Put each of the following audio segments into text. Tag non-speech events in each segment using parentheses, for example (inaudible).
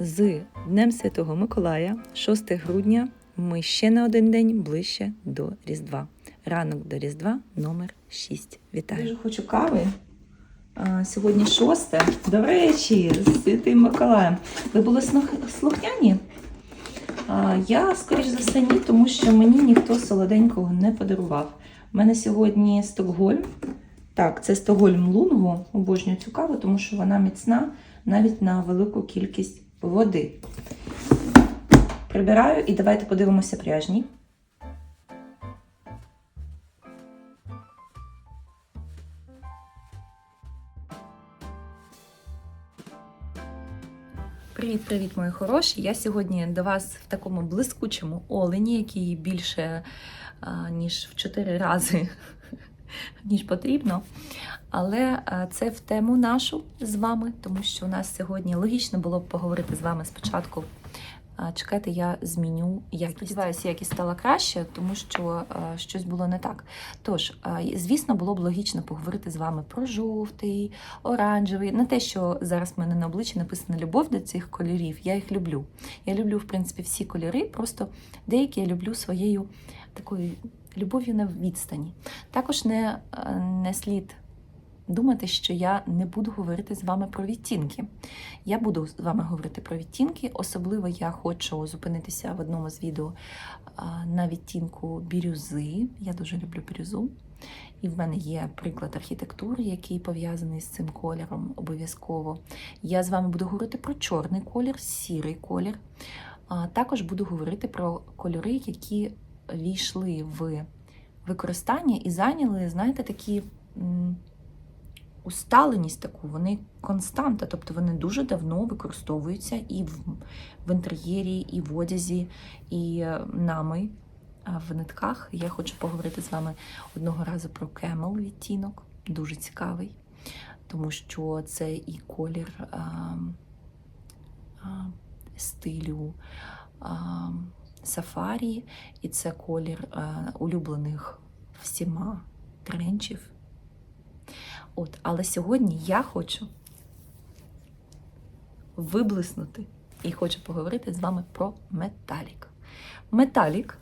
з Днем Святого Миколая, 6 грудня. Ми ще на один день ближче до Різдва. Ранок до Різдва номер 6. Вітаю. Дуже хочу кави. Сьогодні 6. До речі, з Святим Миколаєм. Ви були слухняні? Я, скоріш за все, ні, тому що мені ніхто солоденького не подарував. У мене сьогодні Стокгольм. Так, це Стокгольм Лунго. Обожнюю цю каву, тому що вона міцна навіть на велику кількість води. Прибираю і давайте подивимося пряжні. Привіт, привіт, мої хороші! Я сьогодні до вас в такому блискучому олені, який більше ніж в 4 рази, (laughs) ніж потрібно. Але це в тему нашу з вами, тому що у нас сьогодні логічно було б поговорити з вами спочатку. Чекайте, я зміню якість. Сподіваюся, якість стала краще, тому що щось було не так. Тож, звісно, було б логічно поговорити з вами про жовтий, оранжевий. Не те, що зараз в мене на обличчі написано любов до цих кольорів. Я їх люблю. Я люблю, в принципі, всі кольори, просто деякі я люблю своєю такою любов'ю на відстані. Також не, е, не слід думати, що я не буду говорити з вами про відтінки. Я буду з вами говорити про відтінки. Особливо я хочу зупинитися в одному з відео на відтінку бірюзи. Я дуже люблю бірюзу. І в мене є приклад архітектури, який пов'язаний з цим кольором обов'язково. Я з вами буду говорити про чорний колір, сірий колір. Також буду говорити про кольори, які війшли в використання і зайняли, знаєте, такі усталеність таку, вони константа, тобто вони дуже давно використовуються і в, в інтер'єрі, і в одязі, і е, нами а в нитках. Я хочу поговорити з вами одного разу про кемел відтінок, дуже цікавий, тому що це і колір а, а, стилю а, сафарі, і це колір а, улюблених всіма тренчів. От, але сьогодні я хочу виблиснути і хочу поговорити з вами про металік. Металік,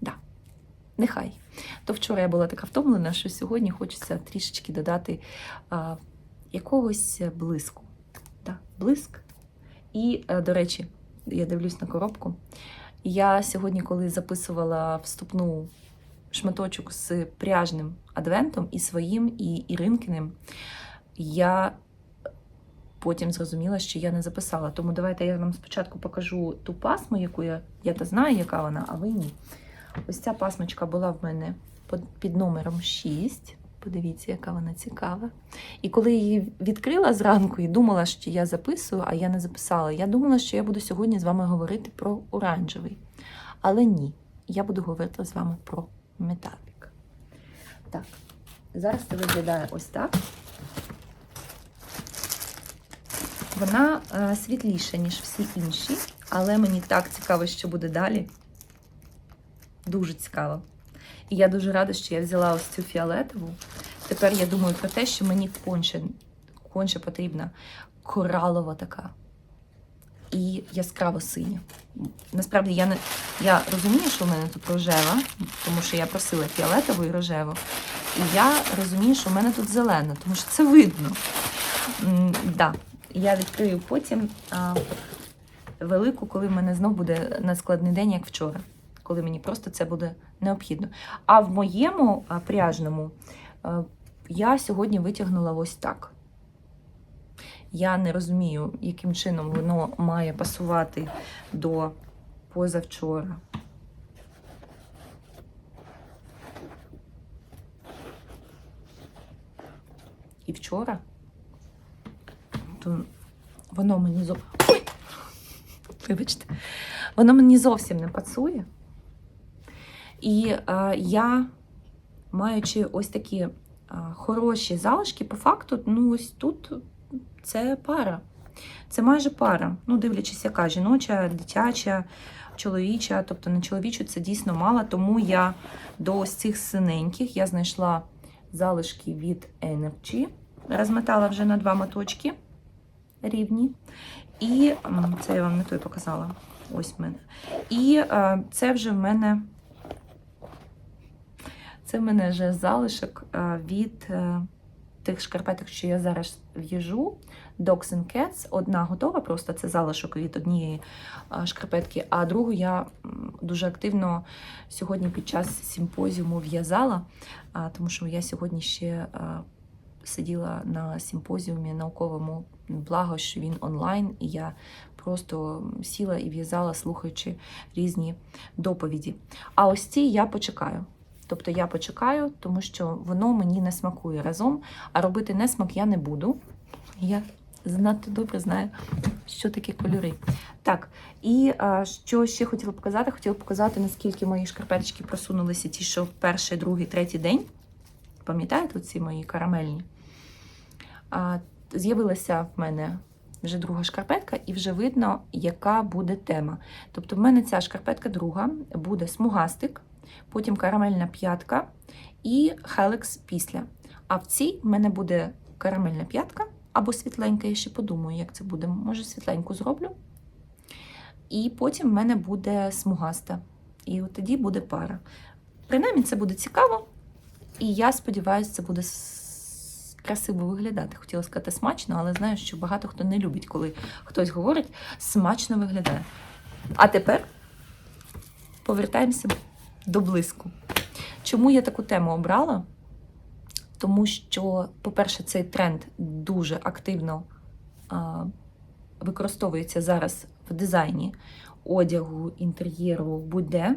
да, нехай. То вчора я була така втомлена, що сьогодні хочеться трішечки додати а, якогось блиску. Да, блиск. І, а, до речі, я дивлюсь на коробку. Я сьогодні, коли записувала вступну шматочок з пряжним адвентом і своїм, і Іринкиним, я потім зрозуміла, що я не записала. Тому давайте я вам спочатку покажу ту пасму, яку я, я то знаю, яка вона, а ви ні. Ось ця пасмочка була в мене під- номером 6. Подивіться, яка вона цікава. І коли її відкрила зранку і думала, що я записую, а я не записала, я думала, що я буду сьогодні з вами говорити про оранжевий. Але ні, я буду говорити з вами про металік. Так, зараз це виглядає ось так. Вона е, світліша, ніж всі інші, але мені так цікаво, що буде далі. Дуже цікаво. І я дуже рада, що я взяла ось цю фіолетову. Тепер я думаю про те, що мені конче, конче потрібна коралова така і яскраво синя. Насправді я не я розумію, що в мене тут рожева, тому що я просила фіолетову і рожеву. І я розумію, що в мене тут зелена, тому що це видно. Да, я відкрию потім а, велику, коли в мене знов буде надскладний день, як вчора, коли мені просто це буде необхідно. А в моєму а, пряжному а, я сьогодні витягнула ось так. Я не розумію, яким чином воно має пасувати до позавчора. І вчора, то воно мені зо... Ой! Вибачте, воно мені зовсім не пасує. І е, я, маючи ось такі е, хороші залишки, по факту, ну ось тут це пара. Це майже пара. Ну, дивлячись, яка жіноча, дитяча, чоловіча, тобто на чоловічу це дійсно мало, тому я до ось цих синеньких я знайшла залишки від Energy, розмотала вже на два моточки. рівні. І це я вам не той показала. Ось в мене. І е, це вже в мене. Це в мене вже залишок е, від е, тих шкарпеток, що я зараз в'їжу. Dogs and Cats. Одна готова, просто це залишок від однієї шкарпетки, а другу я дуже активно сьогодні під час симпозіуму в'язала, тому що я сьогодні ще сиділа на симпозіумі науковому, благо, що він онлайн, і я просто сіла і в'язала, слухаючи різні доповіді. А ось ці я почекаю. Тобто я почекаю, тому що воно мені не смакує разом, а робити несмак я не буду. Я занадто добре знаю, що таке кольори. Так, і а, що ще хотіла показати? Хотіла показати, наскільки мої шкарпеточки просунулися ті, що перший, другий, третій день. Пам'ятаєте ці мої карамельні? З'явилася в мене вже друга шкарпетка, і вже видно, яка буде тема. Тобто, в мене ця шкарпетка друга буде смугастик, потім карамельна п'ятка і хелекс після. А в цій в мене буде карамельна п'ятка або світленька, я ще подумаю, як це буде. Може, світленьку зроблю. І потім в мене буде смугаста. І от тоді буде пара. Принаймні, це буде цікаво. І я сподіваюся, це буде красиво виглядати. Хотіла сказати смачно, але знаю, що багато хто не любить, коли хтось говорить, смачно виглядає. А тепер повертаємося до блиску. Чому я таку тему обрала? Тому що, по-перше, цей тренд дуже активно а, використовується зараз в дизайні одягу, інтер'єру, будь-де.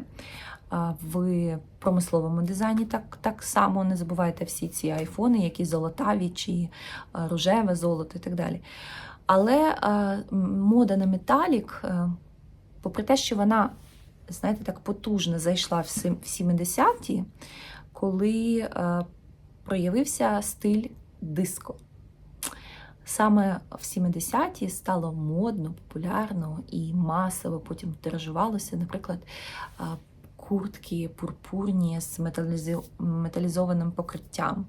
А, В промисловому дизайні так, так само не забувайте всі ці айфони, які золотаві чи рожеве золото і так далі. Але а, мода на металік, е, попри те, що вона, знаєте, так потужно зайшла в 70-ті, коли е, проявився стиль диско. Саме в 70-ті стало модно, популярно і масово потім тиражувалося, наприклад, а, куртки пурпурні з металізо- металізованим покриттям,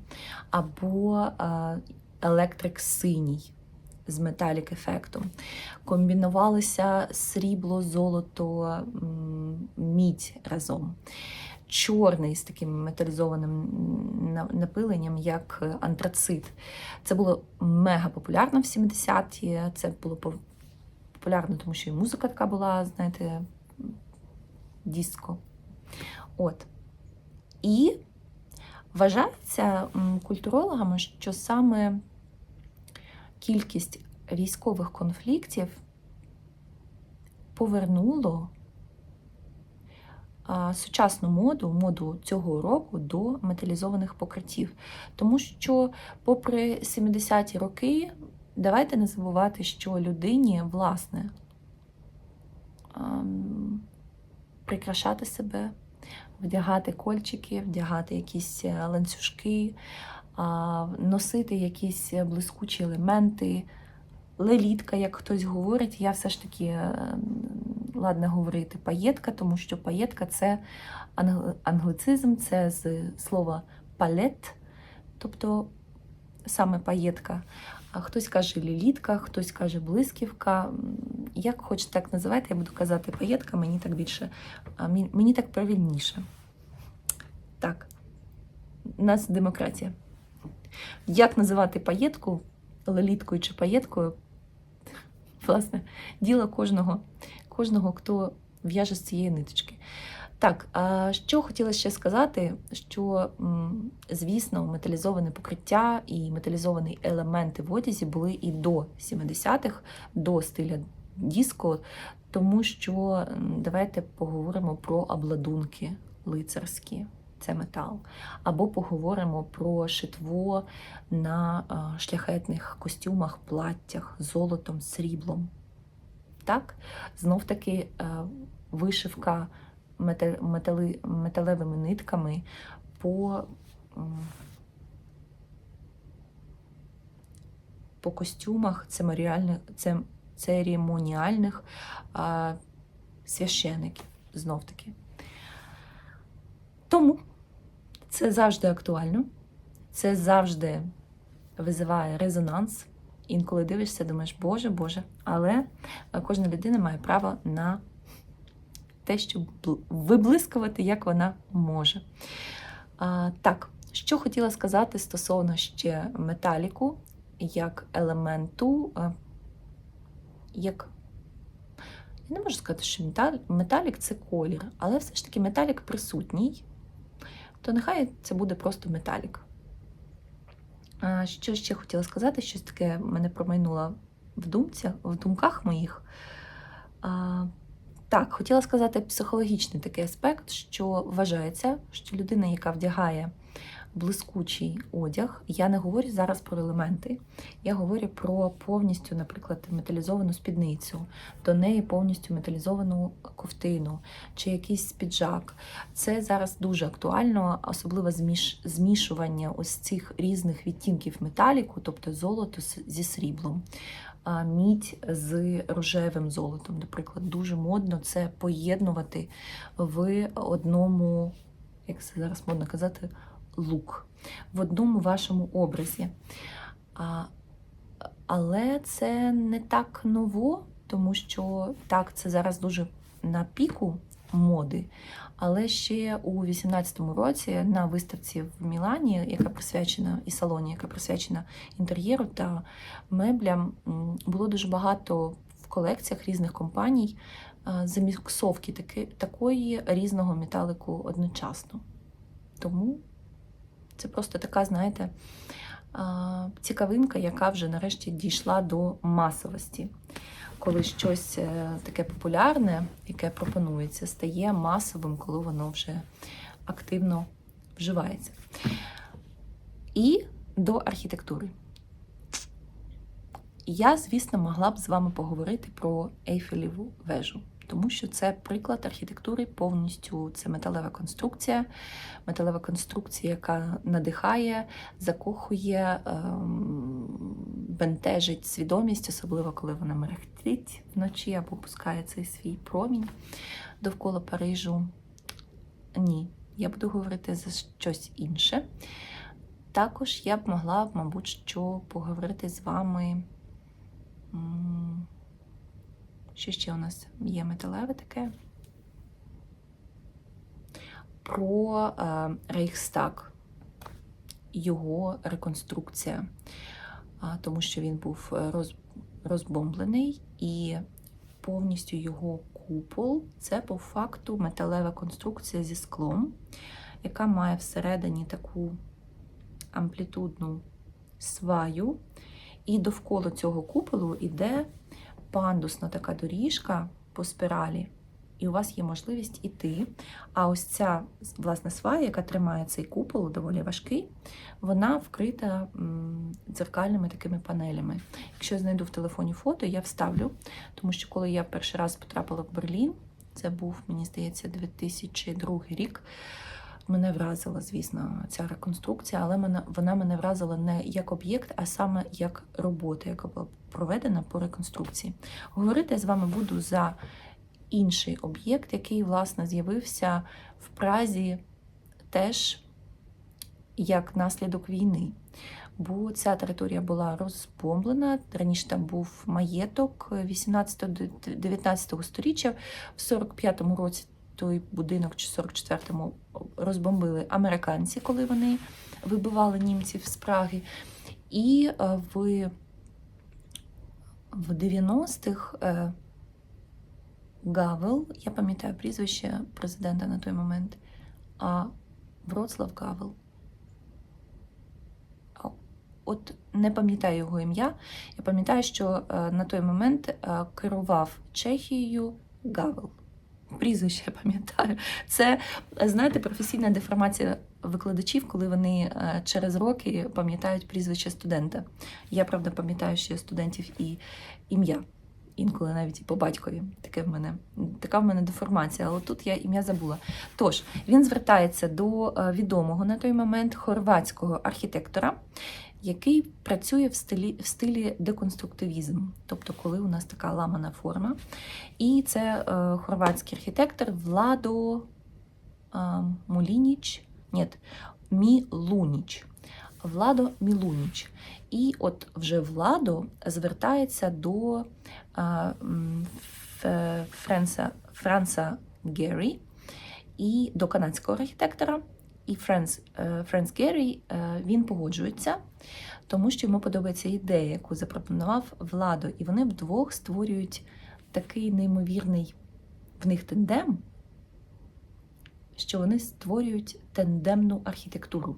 або а, електрик синій з металік ефектом. Комбінувалися срібло, золото, мідь разом чорний з таким металізованим напиленням, як антрацит. Це було мега популярно в 70-ті. Це було популярно, тому що і музика така була, знаєте, диско. От. І вважається культурологами, що саме кількість військових конфліктів повернуло сучасну моду, моду цього року до металізованих покриттів. Тому що, попри 70-ті роки, давайте не забувати, що людині, власне, прикрашати себе, вдягати кольчики, вдягати якісь е, ланцюжки, носити якісь блискучі елементи. Лелітка, як хтось говорить, я все ж таки е, ладно говорити паєтка, тому що паєтка це англицизм, це з слова палет, тобто саме паєтка. А хтось каже лілітка, хтось каже блисківка. Як хочете так називайте, я буду казати паєтка, мені так більше, мені так правильніше. Так, у нас демократія. Як називати паєтку, леліткою чи паєткою, (laughs) власне, діло кожного, кожного, хто в'яже з цієї ниточки. Так, а що хотіла ще сказати, що, звісно, металізоване покриття і металізовані елементи в одязі були і до 70-х, до стиля диско, тому що давайте поговоримо про обладунки лицарські. Це метал. Або поговоримо про шитво на шляхетних костюмах, платтях, золотом, сріблом. Так, знов таки е, вишивка метали, металевими нитками по, по костюмах церемоніальних священиків. Знов таки. Тому це завжди актуально, це завжди визиває резонанс. інколи дивишся, думаєш, Боже, Боже, але е, кожна людина має право на те, щоб виблискувати, як вона може. А, так, що хотіла сказати стосовно ще металіку, як елементу, е, як. Я не можу сказати, що метал, металік це колір, але все ж таки металік присутній, то нехай це буде просто металік. Що ще хотіла сказати, щось таке мене промайнуло в думці, в думках моїх. Так, хотіла сказати психологічний такий аспект, що вважається, що людина, яка вдягає блискучий одяг, я не говорю зараз про елементи, я говорю про повністю, наприклад, металізовану спідницю, до неї повністю металізовану ковтину чи якийсь піджак. Це зараз дуже актуально, особливо зміш... змішування ось цих різних відтінків металіку, тобто золото зі сріблом. Мідь з рожевим золотом, наприклад, дуже модно це поєднувати в одному, як це зараз модно казати, лук, в одному вашому образі. А, але це не так ново, тому що так, це зараз дуже на піку моди. Але ще у 18-му році на виставці в Мілані, яка присвячена і салоні, яка присвячена інтер'єру та меблям, було дуже багато в колекціях різних компаній заміксовки такої різного металику одночасно. Тому це просто така, знаєте, цікавинка, яка вже нарешті дійшла до масовості. Коли щось е, таке популярне, яке пропонується, стає масовим, коли воно вже активно вживається. І до архітектури. Я, звісно, могла б з вами поговорити про Ейфелеву вежу, тому що це приклад архітектури повністю це металева конструкція, металева конструкція, яка надихає, закохує, ем, бентежить свідомість, особливо коли вона мерехтить вночі або пускає цей свій промінь довкола Парижу. Ні, я буду говорити за щось інше. Також я б могла, мабуть, що поговорити з вами. Що ще у нас є металеве таке? Про е, Рейхстаг, його реконструкція, тому що він був е, роз, розбомблений і повністю його купол це по факту металева конструкція зі склом, яка має всередині таку амплітудну сваю, і довкола цього куполу йде пандусна така доріжка по спіралі, і у вас є можливість іти. А ось ця власне свая, яка тримає цей купол, доволі важкий, вона вкрита дзеркальними такими панелями. Якщо я знайду в телефоні фото, я вставлю, тому що коли я перший раз потрапила в Берлін, це був, мені здається, 2002 рік. Мене вразила, звісно, ця реконструкція, але мене, вона мене вразила не як об'єкт, а саме як робота, яка була проведена по реконструкції. Говорити я з вами буду за інший об'єкт, який, власне, з'явився в Празі теж як наслідок війни. Бо ця територія була розбомблена. Раніше там був маєток 18-19 століття. В 45-му році той будинок чи 44-му розбомбили американці, коли вони вибивали німців з Праги. І е, в, в 90-х е, Гавел, я пам'ятаю прізвище президента на той момент, а Вроцлав Гавел. От не пам'ятаю його ім'я. Я пам'ятаю, що е, на той момент керував Чехією Гавел. Прізвище пам'ятаю. Це, знаєте, професійна деформація викладачів, коли вони е, через роки пам'ятають прізвище студента. Я, правда, пам'ятаю ще студентів і ім'я. Інколи навіть і по батькові. Таке в мене, така в мене деформація, але тут я ім'я забула. Тож, він звертається до е, відомого на той момент хорватського архітектора, який працює в стилі, в стилі деконструктивізм, тобто коли у нас така ламана форма. І це е, хорватський архітектор Владо е, Мулініч, ні, Мілуніч. Владо Мілуніч. І от вже Владо звертається до м, Френса, Франса Геррі і до канадського архітектора. І Френс, е, Френс Геррі е, він погоджується, тому що йому подобається ідея, яку запропонував Владо. І вони вдвох створюють такий неймовірний в них тендем, що вони створюють тендемну архітектуру.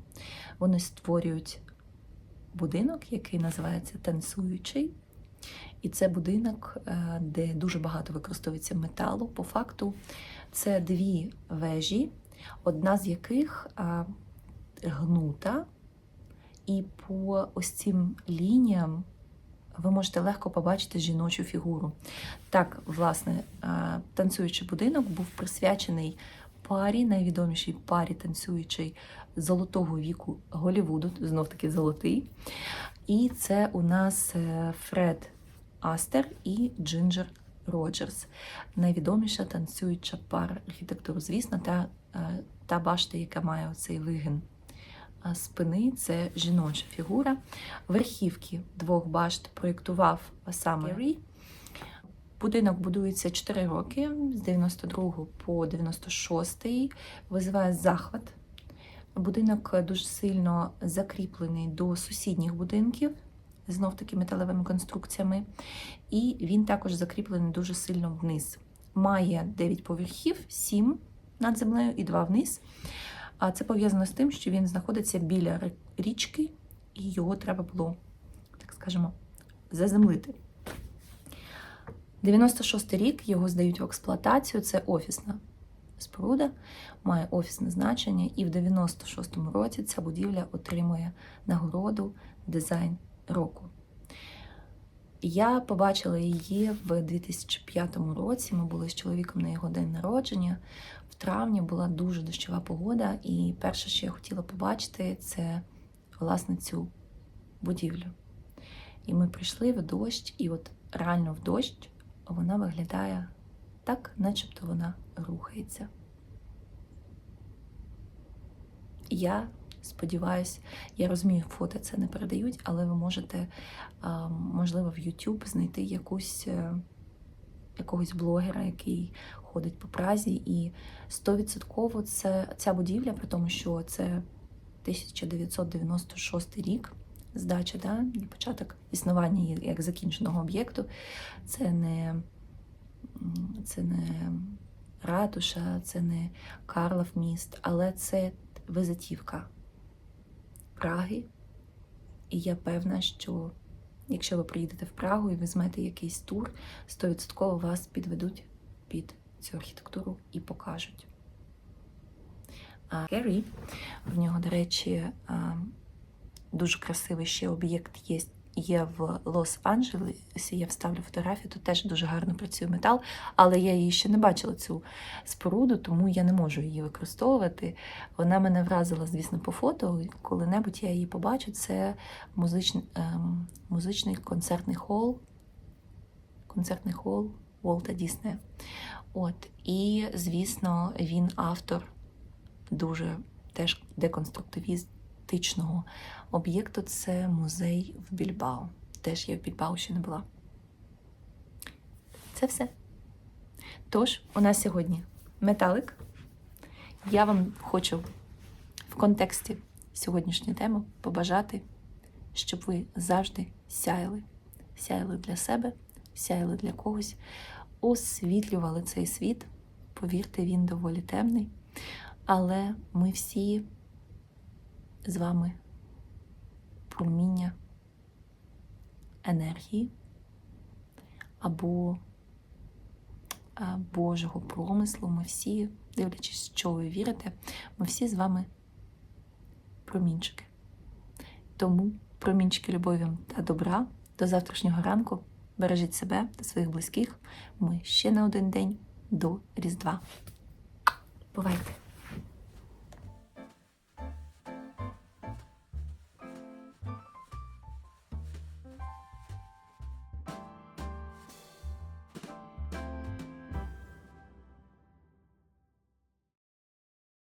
Вони створюють будинок, який називається танцюючий. І це будинок, е, де дуже багато використовується металу. По факту це дві вежі, одна з яких а, гнута, і по ось цим лініям ви можете легко побачити жіночу фігуру. Так, власне, а, танцюючий будинок був присвячений парі, найвідомішій парі танцюючій золотого віку Голівуду, знов таки золотий. І це у нас е, Фред Астер і Джинджер Роджерс. Найвідоміша танцююча пара архітектури. Звісно, та, е, та башта, яка має оцей вигин е, спини, це жіноча фігура. Верхівки двох башт проєктував саме Геррі. Будинок будується 4 роки, з 92 по 96, визиває захват. Будинок дуже сильно закріплений до сусідніх будинків, знов таки металевими конструкціями, і він також закріплений дуже сильно вниз. Має 9 поверхів, 7 над землею і 2 вниз. А це пов'язано з тим, що він знаходиться біля річки, і його треба було, так скажемо, заземлити. 96 рік його здають в експлуатацію. Це офісна споруда, має офісне значення, і в 96-му році ця будівля отримує нагороду дизайн року. Я побачила її в 2005 році. Ми були з чоловіком на його день народження. В травні була дуже дощова погода, і перше, що я хотіла побачити, це власне цю будівлю. І ми прийшли в дощ, і от реально в дощ вона виглядає так, начебто вона рухається. Я сподіваюся, я розумію, фото це не передають, але ви можете, можливо, в YouTube знайти якусь, е, якогось блогера, який ходить по Празі, і 100% це ця будівля, при тому, що це 1996 рік. Здача, да? і початок існування як закінченого об'єкту. Це не, це не ратуша, це не Карлов міст, але це визитівка Праги. І я певна, що якщо ви приїдете в Прагу і візьмете якийсь тур, 100% вас підведуть під цю архітектуру і покажуть. А Керрі, в нього, до речі, дуже красивий ще об'єкт є. Є в Лос-Анджелесі, я вставлю фотографію, тут теж дуже гарно працює метал, але я її ще не бачила цю споруду, тому я не можу її використовувати. Вона мене вразила, звісно, по фото. Коли-небудь я її побачу. Це музичний, ем, музичний концертний хол, концертний хол Волта Діснея. От, і, звісно, він автор дуже теж деконструктивістичного об'єкту. Це музей в Більбао. Теж я в Більбао ще не була. Це все. Тож, у нас сьогодні металик. Я вам хочу в контексті сьогоднішньої теми побажати, щоб ви завжди сяяли. Сяяли для себе, сяяли для когось, освітлювали цей світ. Повірте, він доволі темний. Але ми всі з вами проміння енергії або Божого промислу. Ми всі, дивлячись, що ви вірите, ми всі з вами промінчики. Тому промінчики любові та добра. До завтрашнього ранку. Бережіть себе та своїх близьких. Ми ще на один день до Різдва. Бувайте!